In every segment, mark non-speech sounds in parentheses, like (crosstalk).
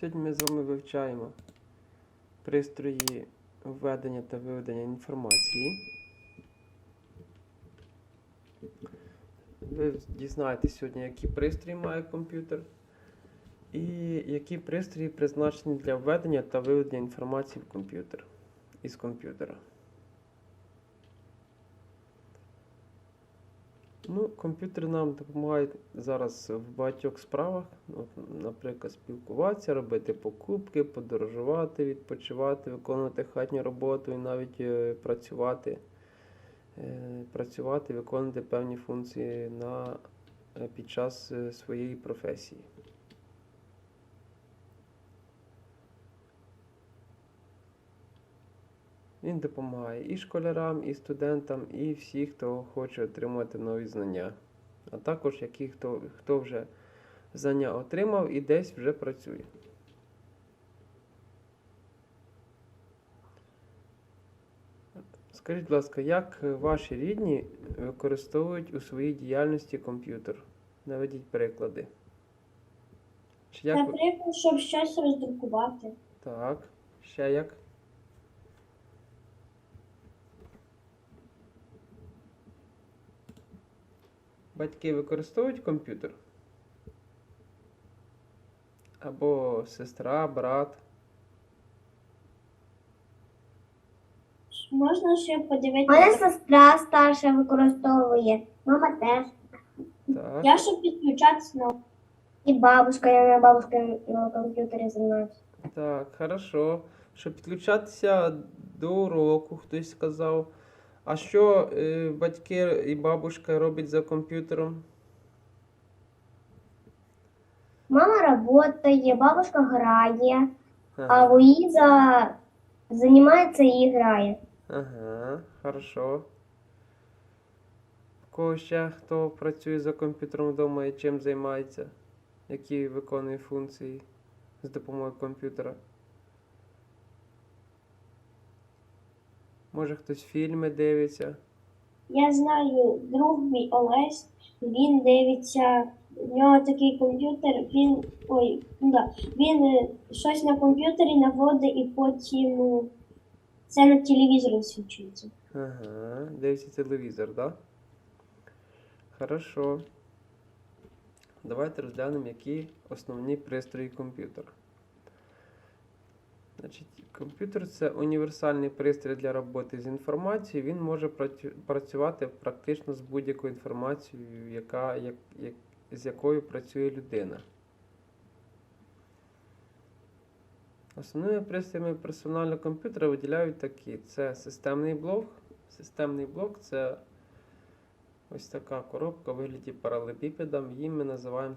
Сьогодні ми з вами вивчаємо пристрої введення та виведення інформації. Ви дізнаєтесь сьогодні, які пристрої має комп'ютер і які пристрої призначені для введення та виведення інформації в комп'ютер із комп'ютера. Ну, Комп'ютери нам допомагають зараз в багатьох справах. От, наприклад, спілкуватися, робити покупки, подорожувати, відпочивати, виконувати хатню роботу і навіть е, працювати, е, працювати, виконувати певні функції на, е, під час е, своєї професії. Він допомагає і школярам, і студентам, і всі, хто хоче отримати нові знання. А також які, хто, хто вже знання отримав і десь вже працює. Скажіть, будь ласка, як ваші рідні використовують у своїй діяльності комп'ютер? Наведіть приклади. Чи як. Наприклад, щоб щось роздрукувати. Так, ще як? Батьки використовують комп'ютер? Або сестра, брат. Можна ще подивитися. Моя сестра старша використовує, мама теж. Так. Я щоб підключатися на І бабушка, я на бабушка на комп'ютері займаюся. Так, хорошо. Щоб підключатися до уроку, хтось сказав. А що е, батьки і бабушка роблять за комп'ютером? Мама працює, бабушка грає, а Ага. Луїза займається і грає. Ага, хорошо. В кого ще хто працює за комп'ютером вдома і чим займається? Які виконує функції з допомогою комп'ютера? Може хтось фільми дивиться? я знаю, друг мій Олесь, він дивиться, в нього такий комп'ютер, він ой, ну да, він е, щось на комп'ютері наводить і потім е, це на телевізорі свідчується. Ага, дивиться телевізор, да? Хорошо. Давайте розглянемо, які основні пристрої комп'ютера. Значить, комп'ютер це універсальний пристрій для роботи з інформацією. Він може працювати практично з будь-якою інформацією, яка, як, як, з якою працює людина. Основними пристроями персонального комп'ютера виділяють такі: це системний блок. Системний блок це ось така коробка у вигляді паралелепіпеда. Її ми називаємо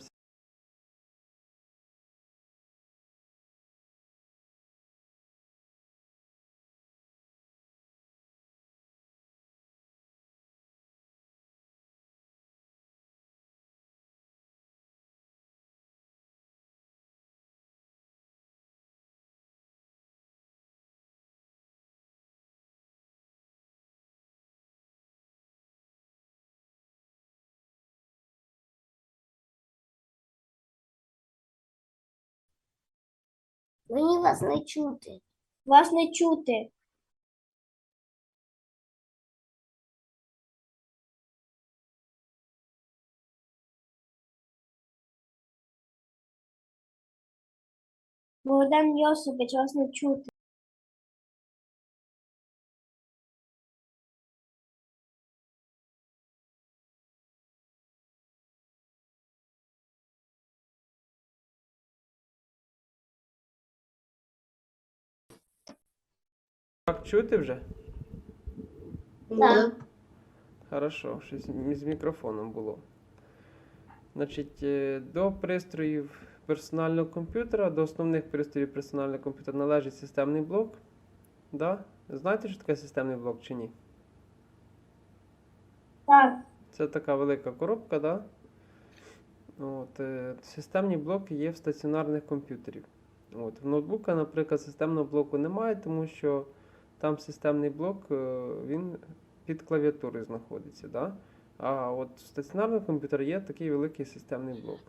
Мені вас не чути. Вас не чути. Богдан Йосипович, вас не чути. Так чути вже? Так. Хорошо, щось з мікрофоном було. Значить, е, до пристроїв персонального комп'ютера, до основних пристроїв персонального комп'ютера належить системний блок. Да? Знаєте, що таке системний блок чи ні? Так, Це така велика коробка, да? От, е, системні блоки є в стаціонарних комп'ютерів. От, в ноутбука, наприклад, системного блоку немає, тому що там системний блок е, він під клавіатурою знаходиться. Да? А от в стаціонарному комп'ютері є такий великий системний блок.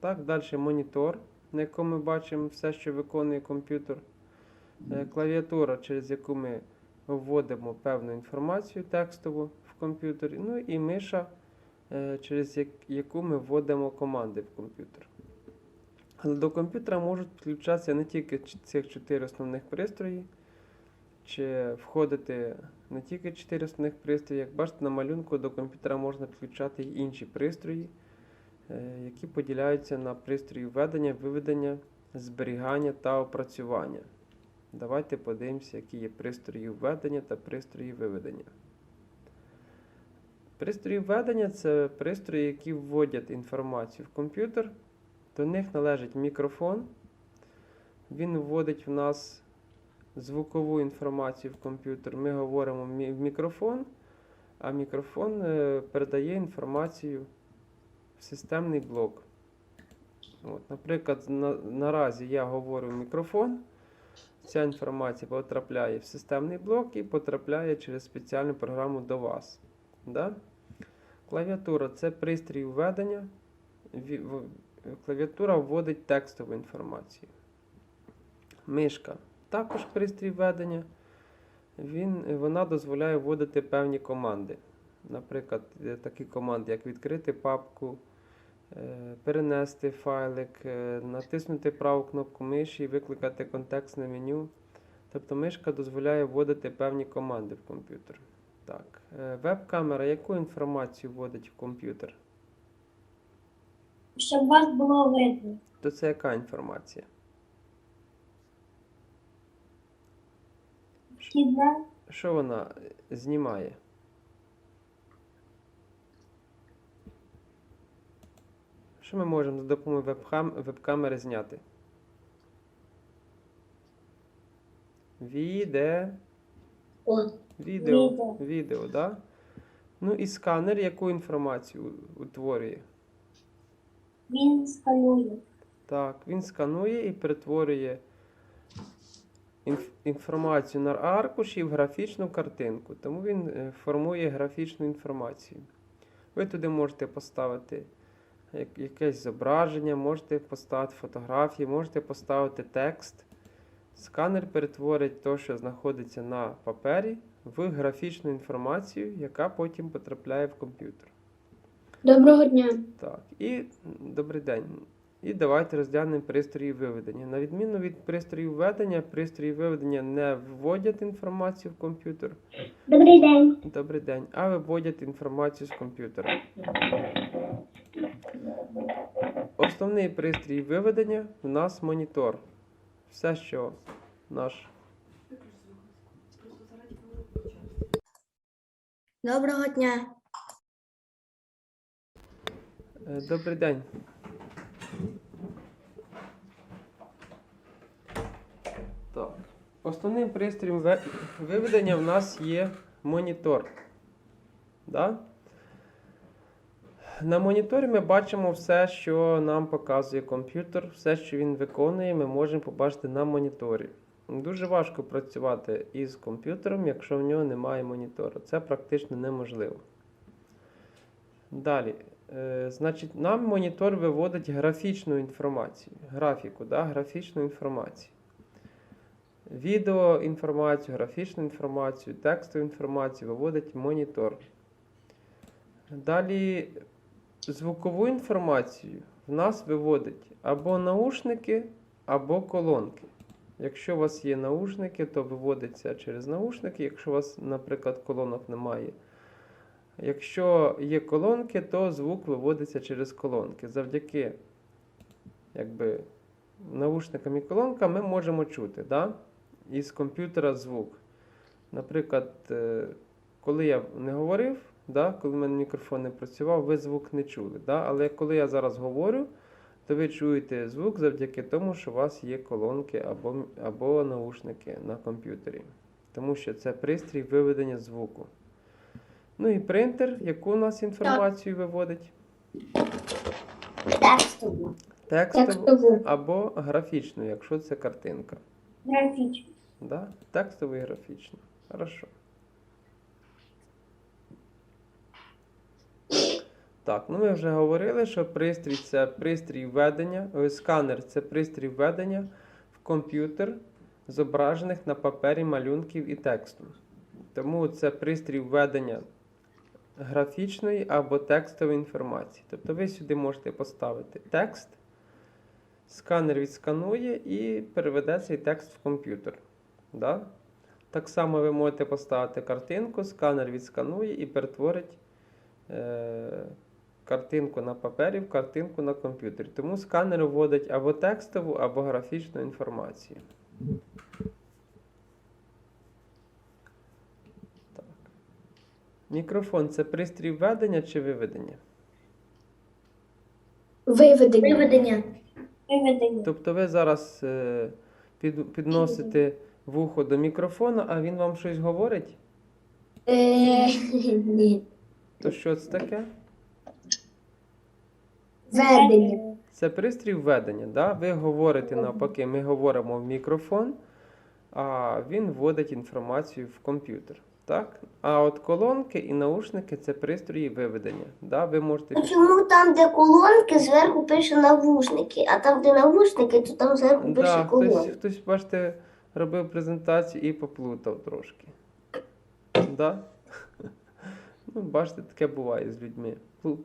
Так, далі монітор. на якому ми бачимо все, що виконує комп'ютер. Е, Клавіатура, через яку ми вводимо певну інформацію текстову в комп'ютері. Ну і миша, е, через яку ми вводимо команди в комп'ютер. Але до комп'ютера можуть підключатися не тільки цих чотири основних пристрої, чи входити не тільки чотири основних пристрої. Як бачите, на малюнку до комп'ютера можна підключати й інші пристрої, е, які поділяються на пристрої введення, виведення, зберігання та опрацювання. Давайте подивимося, які є пристрої введення та пристрої виведення. Пристрої введення це пристрої, які вводять інформацію в комп'ютер. До них належить мікрофон. Він вводить в нас звукову інформацію в комп'ютер. Ми говоримо в мікрофон, а мікрофон е, передає інформацію в системний блок. От, наприклад, на, наразі я говорю в мікрофон. Ця інформація потрапляє в системний блок і потрапляє через спеціальну програму до вас. Да? Клавіатура це пристрій введення. Клавіатура вводить текстову інформацію. Мишка також пристрій введення. Він, вона дозволяє вводити певні команди. Наприклад, е, такі команди, як відкрити папку, е, перенести файлик, е, натиснути праву кнопку миші і викликати контекстне меню. Тобто мишка дозволяє вводити певні команди в комп'ютер. Так. Веб-камера яку інформацію вводить в комп'ютер? Щоб вас було видно. То це яка інформація? Вхідна Що вона е, знімає? Що ми можемо за допомогою веб-кам- веб-камери зняти? Віде. О, Відео. Відео. Відео, да? Ну і сканер яку інформацію утворює? він сканує. Так, він сканує і перетворює інформацію на аркуші в графічну картинку. Тому він е, формує графічну інформацію. Ви туди можете поставити якесь зображення, можете поставити фотографії, можете поставити текст. Сканер перетворить те, що знаходиться на папері, в графічну інформацію, яка потім потрапляє в комп'ютер. доброго дня. Так, і добрий день. І давайте розглянемо пристрої виведення. На відміну від пристроїв введення, пристрої виведення не вводять інформацію в комп'ютер. Добрий день. Добрий день, а виводять інформацію з комп'ютера. Основний пристрій виведення в нас монітор. Все, що наш Доброго дня. Е, Добрий день. Так. Основним пристроєм виведення в нас є монітор. Да? На моніторі ми бачимо все, що нам показує комп'ютер, все, що він виконує, ми можемо побачити на моніторі. Дуже важко працювати із комп'ютером, якщо в нього немає монітора. Це практично неможливо. Далі. Е, значить, нам монітор виводить графічну інформацію, графіку, да? графічну інформацію. Відео інформацію, графічну інформацію, текстову інформацію виводить монітор. Далі звукову інформацію в нас виводить або наушники, або колонки. Якщо у вас є наушники, то виводиться через наушники. Якщо у вас, наприклад, колонок немає, Якщо є колонки, то звук виводиться через колонки. Завдяки якби, наушникам і колонкам ми можемо чути да? Із комп'ютера звук. Наприклад, е, коли я не говорив, да? коли в мене мікрофон не працював, ви звук не чули. Да? Але коли я зараз говорю, то ви чуєте звук завдяки тому, що у вас є колонки або, або наушники на комп'ютері. Тому що це пристрій виведення звуку. Ну і принтер, яку у нас інформацію виводить? Текстову. Текстову або графічну, якщо це картинка. Графічно. Да? Текстову і графічну. Хорошо. Так, ну ми вже говорили, що пристрій це пристрій введення, ой, сканер це пристрій введення в комп'ютер зображених на папері малюнків і тексту. Тому це пристрій введення графічної або текстової інформації. Тобто ви сюди можете поставити текст, сканер відсканує і переведе цей текст в комп'ютер. Да? Так само ви можете поставити картинку, сканер відсканує і перетворить е, картинку на папері в картинку на комп'ютері. Тому сканер вводить або текстову, або графічну інформацію. Так. Мікрофон це пристрій введення чи виведення? Виведення. Виведення. Тобто ви зараз е, під, підносите вухо до мікрофона, а він вам щось говорить? Е, (laughs) Ні. То що це таке? Ведення. Це пристрій введення. Да? Ви говорите навпаки, ми говоримо в мікрофон, а він вводить інформацію в комп'ютер. Так? А от колонки і наушники це пристрої виведення. Да? Ви можете Чому там, де колонки, зверху пише навушники, а там, де навушники, то там зверху Да, пише хтось, колонки. хтось, бачите, робив презентацію і поплутав трошки. Да? (laughs) Ну, бачите, таке буває з людьми.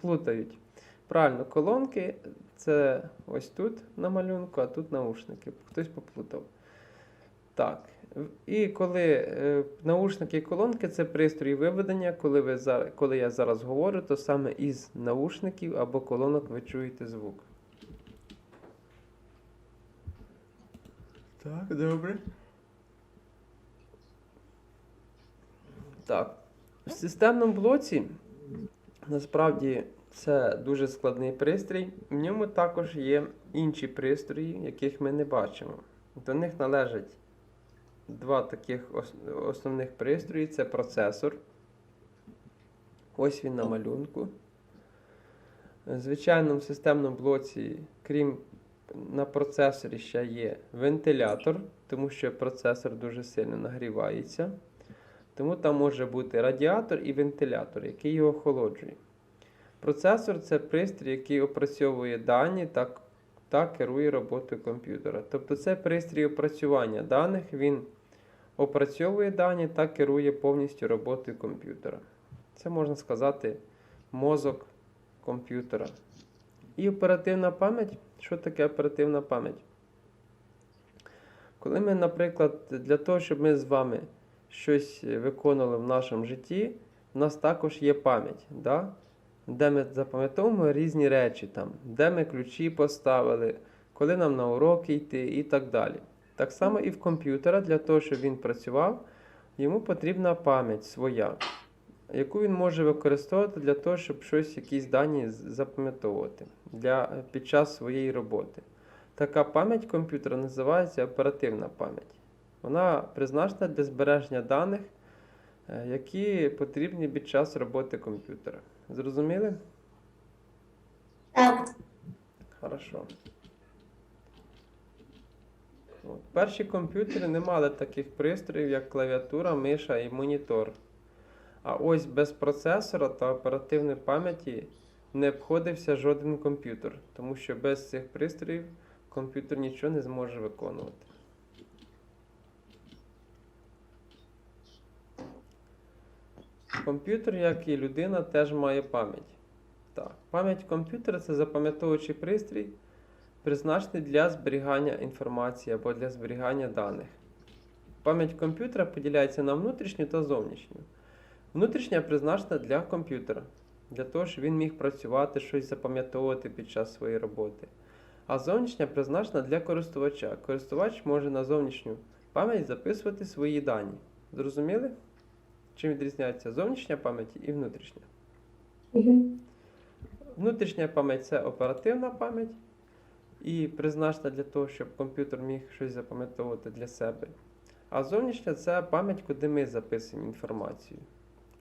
Плутають. Правильно, колонки це ось тут на малюнку, а тут наушники. Хтось поплутав. Так. І коли е, наушники і колонки це пристрої виведення, коли, ви зараз, коли я зараз говорю, то саме із наушників або колонок ви чуєте звук. Так, добре. Так. В системному блоці насправді це дуже складний пристрій. В ньому також є інші пристрої, яких ми не бачимо. До них належать два таких основних пристрої: це процесор. Ось він на малюнку. Звичайно, в системному блоці, крім на процесорі ще є вентилятор, тому що процесор дуже сильно нагрівається. Тому там може бути радіатор і вентилятор, який його охолоджує. Процесор це пристрій, який опрацьовує дані та, та керує роботою комп'ютера. Тобто це пристрій опрацювання даних, він опрацьовує дані та керує повністю роботою комп'ютера. Це можна сказати мозок комп'ютера. І оперативна пам'ять. Що таке оперативна пам'ять? Коли ми, наприклад, для того, щоб ми з вами щось виконували в нашому житті, в нас також є пам'ять, да? де ми запам'ятовуємо різні речі, там, де ми ключі поставили, коли нам на уроки йти і так далі. Так само і в комп'ютера, для того, щоб він працював, йому потрібна пам'ять своя, яку він може використовувати для того, щоб щось, якісь дані запам'ятовувати під час своєї роботи. Така пам'ять комп'ютера називається оперативна пам'ять. Вона призначена для збереження даних, е, які потрібні під час роботи комп'ютера. Зрозуміли? Так. Хорошо. От. Перші комп'ютери не мали таких пристроїв, як клавіатура, миша і монітор. А ось без процесора та оперативної пам'яті не обходився жоден комп'ютер, тому що без цих пристроїв комп'ютер нічого не зможе виконувати. Комп'ютер, як і людина, теж має пам'ять. Так, пам'ять комп'ютера це запам'ятовуючий пристрій, призначений для зберігання інформації або для зберігання даних. Пам'ять комп'ютера поділяється на внутрішню та зовнішню. Внутрішня призначена для комп'ютера, для того, щоб він міг працювати, щось запам'ятовувати під час своєї роботи. А зовнішня призначена для користувача. Користувач може на зовнішню пам'ять записувати свої дані. Зрозуміли? Чим відрізняється зовнішня пам'ять і внутрішня? Угу. Внутрішня пам'ять це оперативна пам'ять і призначена для того, щоб комп'ютер міг щось запам'ятовувати для себе. А зовнішня це пам'ять, куди ми записуємо інформацію.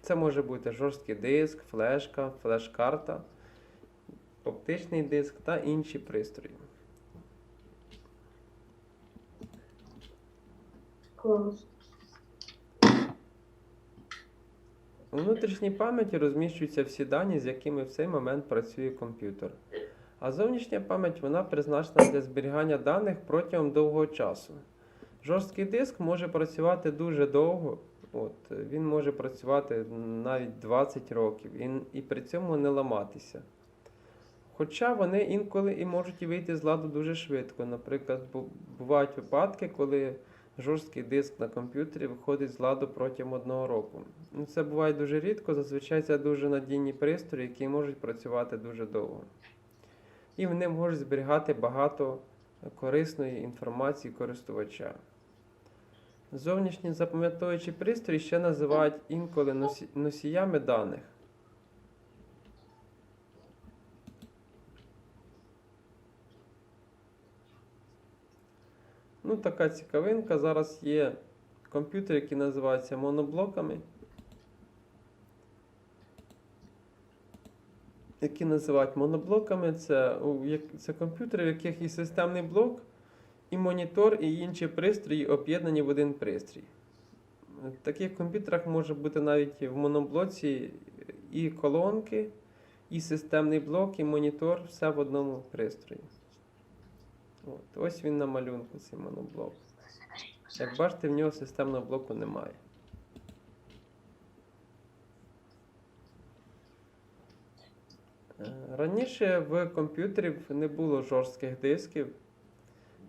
Це може бути жорсткий диск, флешка, флеш-карта, оптичний диск та інші пристрої. Клас. У внутрішній пам'яті розміщуються всі дані, з якими в цей момент працює комп'ютер. А зовнішня пам'ять вона призначена для зберігання даних протягом довгого часу. Жорсткий диск може працювати дуже довго. От, він може працювати навіть 20 років і, і при цьому не ламатися. Хоча вони інколи і можуть вийти з ладу дуже швидко. Наприклад, бувають випадки, коли жорсткий диск на комп'ютері виходить з ладу протягом одного року. Ну, це буває дуже рідко, зазвичай це дуже надійні пристрої, які можуть працювати дуже довго. І вони можуть зберігати багато корисної інформації користувача. Зовнішні запам'ятовуючі пристрої ще називають інколи носіями даних. Ну, така цікавинка. Зараз є комп'ютери, які називаються моноблоками. Які називають моноблоками, це, це комп'ютери, в яких і системний блок, і монітор, і інші пристрої об'єднані в один пристрій. В таких комп'ютерах може бути навіть в моноблоці і колонки, і системний блок, і монітор, все в одному пристрої. От, ось він на малюнку, цей моноблок. Як бачите, в нього системного блоку немає. Е, Раніше в комп'ютерів не було жорстких дисків.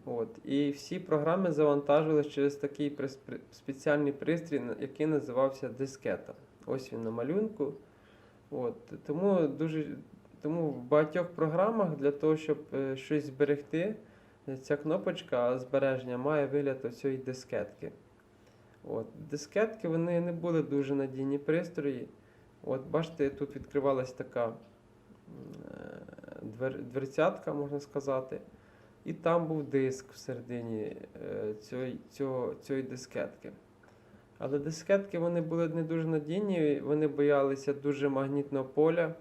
От, і всі програми завантажувалися через такий спеціальний пристрій, який називався дискета. Ось він на малюнку. От, тому, дуже, тому в багатьох програмах для того, щоб е, щось зберегти, ця кнопочка збереження має вигляд оцієї дискетки. От, дискетки вони не були дуже надійні пристрої. От, бачите, тут відкривалась така е, двер, дверцятка, можна сказати. І там був диск всередині е, цієї, цього, цієї дискетки. Але дискетки вони були не дуже надійні, вони боялися дуже магнітного поля,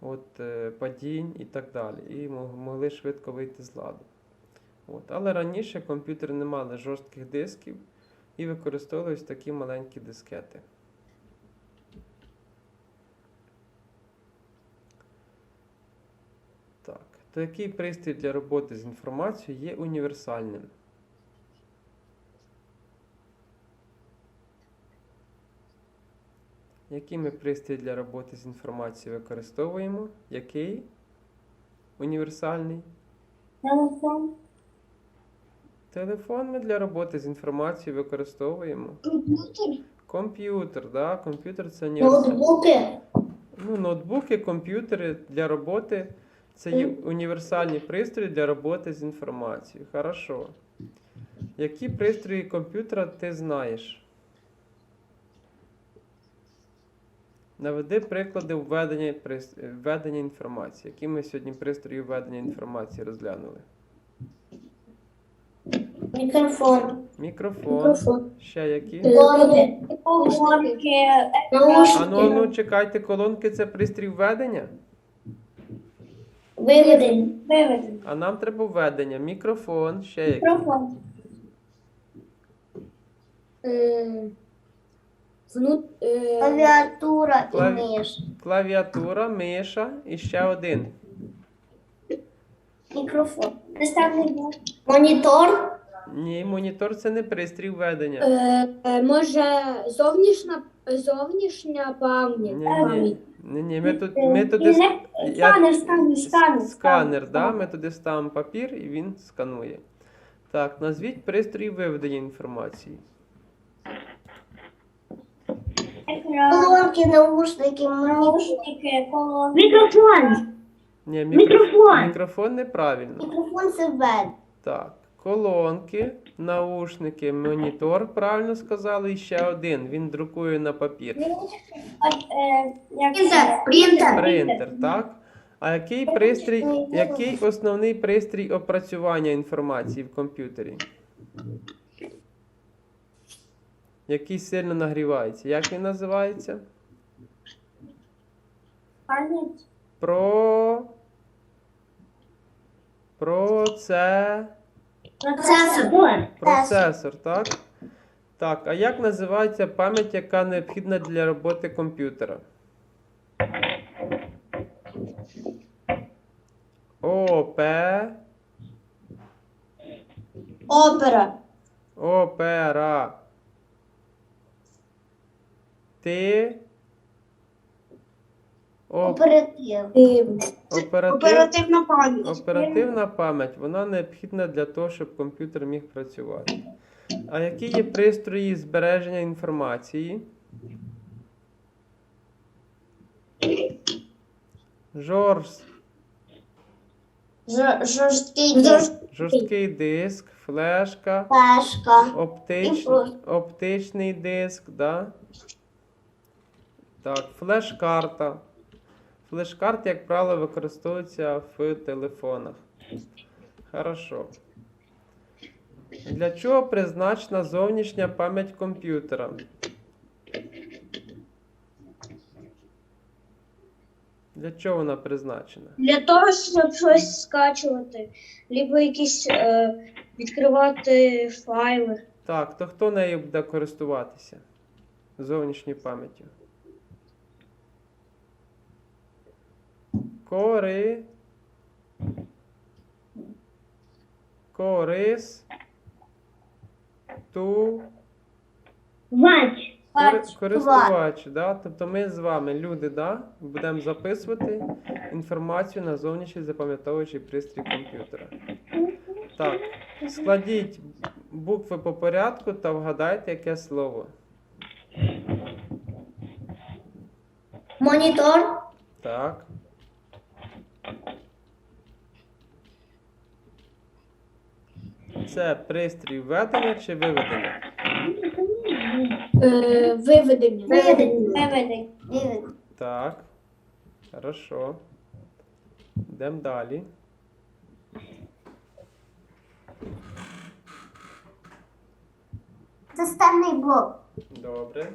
от, е, падінь і так далі. І могли швидко вийти з ладу. От. Але раніше комп'ютери не мали жорстких дисків і використовувались такі маленькі дискети. Так. То який пристрій для роботи з інформацією є універсальним? Які ми пристрій для роботи з інформацією використовуємо? Який? Універсальний? Телефон. Телефон ми для роботи з інформацією використовуємо. Комп'ютер. Комп'ютер, да? Комп'ютер це універсальний. Ноутбуки. Ну, ноутбуки, комп'ютери для роботи це є універсальні пристрої для роботи з інформацією. Хорошо. Які пристрої комп'ютера ти знаєш? Наведи приклади введення, введення інформації. Які ми сьогодні пристрої введення інформації розглянули? Мікрофон. Мікрофон. Мікрофон. Ще які? Колонки. Колонки. А ну, ну чекайте, колонки це пристрій введення? Виведення. А нам треба введення. Мікрофон, ще які? Мікрофон. Е, е, Клавіатура і Клаві- миш. Клавіатура, миша і ще один. Мікрофон. Системний. Монітор. Ні, монітор це не пристрій введення. е, е, може зовнішня, зовнішня пам'ять. Ні, ні, пам'ять. ні, ні. Ми тут ми туди І не- я- Сканер, сканер, сканер. сканер, да? Ми туди ставимо папір і він сканує. Так, назвіть пристрій виведення інформації. Екран. Колонки, наушники, монітор. Наушники, колонки. Мікрофон. Ні, мікро- Мікрофон. Мікрофон неправильно. Мікрофон це введ. Так, колонки, наушники, монітор, правильно сказали, і ще один. Він друкує на папір. Принтер, принтер. Принтер, так? А який пристрій, який основний пристрій опрацювання інформації в комп'ютері? Який сильно нагрівається? Як він називається? Пам'ять. Про. Про це. Процесор. Процесор, так? Так, а як називається пам'ять, яка необхідна для роботи комп'ютера? ОП, Опера. опера. Ти. Оп, Оператив. оператив, Оперативна пам'ять. оперативна пам'ять, вона необхідна для того, щоб комп'ютер міг працювати. А які є пристрої збереження інформації? Жорст, Жор- Жорсткий диск. жорсткий диск, флешка, Флешка. оптич, оптичний диск, да? Так, флеш-карта. Флеш-карти, як правило, використовуються в телефонах. Хорошо. Для чого призначена зовнішня пам'ять комп'ютера? Для чого вона призначена? Для того, щоб щось скачувати, либо якісь е, відкривати файли. Так, то хто нею буде користуватися? Зовнішньою пам'яттю. Кори. Корис. Ту. Вач. Користувач, да? Тобто ми з вами, люди, да? будемо записувати інформацію на зовнішній запам'ятовуючий пристрій комп'ютера. Так, складіть букви по порядку та вгадайте, яке слово. Монітор. Так. Це пристрій введення чи виведення? Е, виведення. Виведення. Виведення. Так. Хорошо. Йдемо далі. Це станний блок. Добре.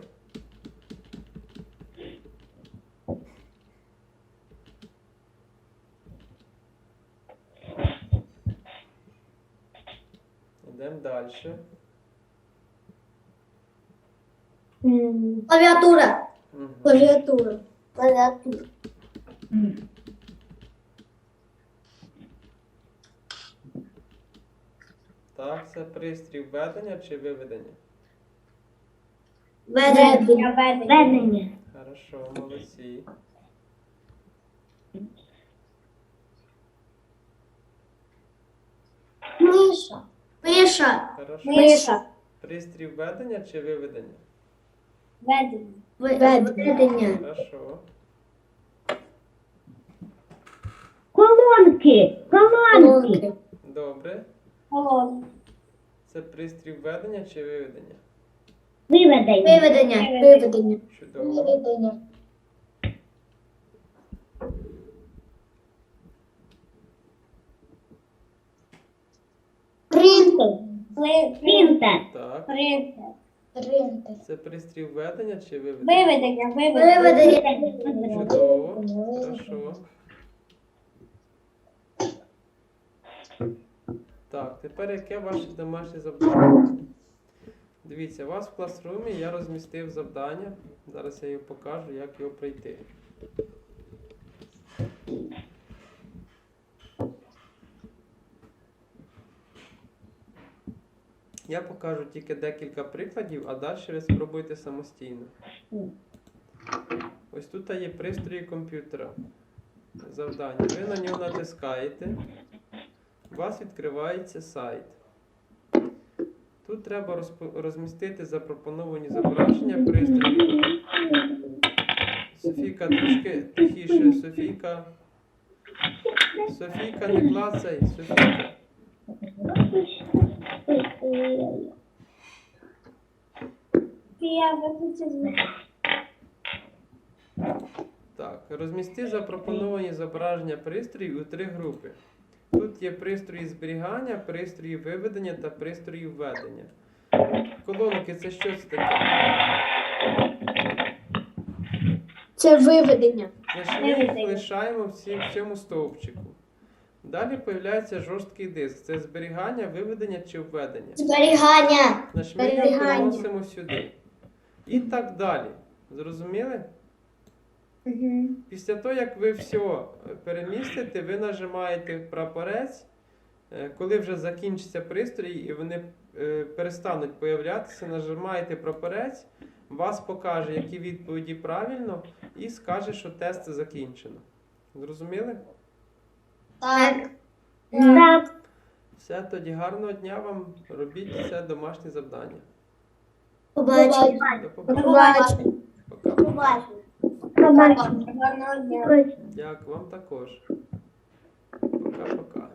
Йдемо далі. Клавіатура. Клавіатура. Клавіатура. Так, це пристрій введення чи виведення? Ведення. Ведення. Хорошо, молодці. Миша. Миша. Хорошо. Миша. Пристрій введення чи виведення? Ведення. Ведення. Хорошо. Колонки. Колонки. Добре. Колон. Це пристрій введення чи виведення? Виведення. Виведення. Виведення. Чудово. Виведення. Принтер. Принтер. Так. Принтер. Принтер. Це пристрій введення чи виведення? Виведення. Виведення. Виведення. Чудово. Хорошо. Так, тепер яке ваше домашнє завдання? Дивіться, у вас в класрумі я розмістив завдання. Зараз я його покажу, як його пройти. Я покажу тільки декілька прикладів, а далі ви спробуйте самостійно. Ось тут є пристрої комп'ютера. Завдання. Ви на нього натискаєте. У вас відкривається сайт. Тут треба розмістити запропоновані зображення пристроїв. Софійка, трішки тихіше. Софійка. Софійка, не клацай. Софійка. Я виключу звук. Так, розмісти запропоновані зображення пристроїв у три групи. Тут є пристрої зберігання, пристрої виведення та пристрої введення. Колонки це що це таке? Це виведення. Ми їх лишаємо всі в цьому стовпчику. Далі появляється жорсткий диск. Це зберігання, виведення чи введення. Зберігання. Значить, ми переносимо сюди. І так далі. Зрозуміли? Угу. Після того, як ви все перемістите, ви нажимаєте прапорець. Е, Коли вже закінчиться пристрій і вони е, перестануть появлятися, нажимаєте прапорець, вас покаже, які відповіді правильно, і скаже, що тест закінчено. Зрозуміли? Так. Так. Все, тоді гарного дня вам. Робіть все домашнє завдання. Побачення. До побачення. Пока. Побачимо. Гарного дня. Дякую вам також. Пока-пока.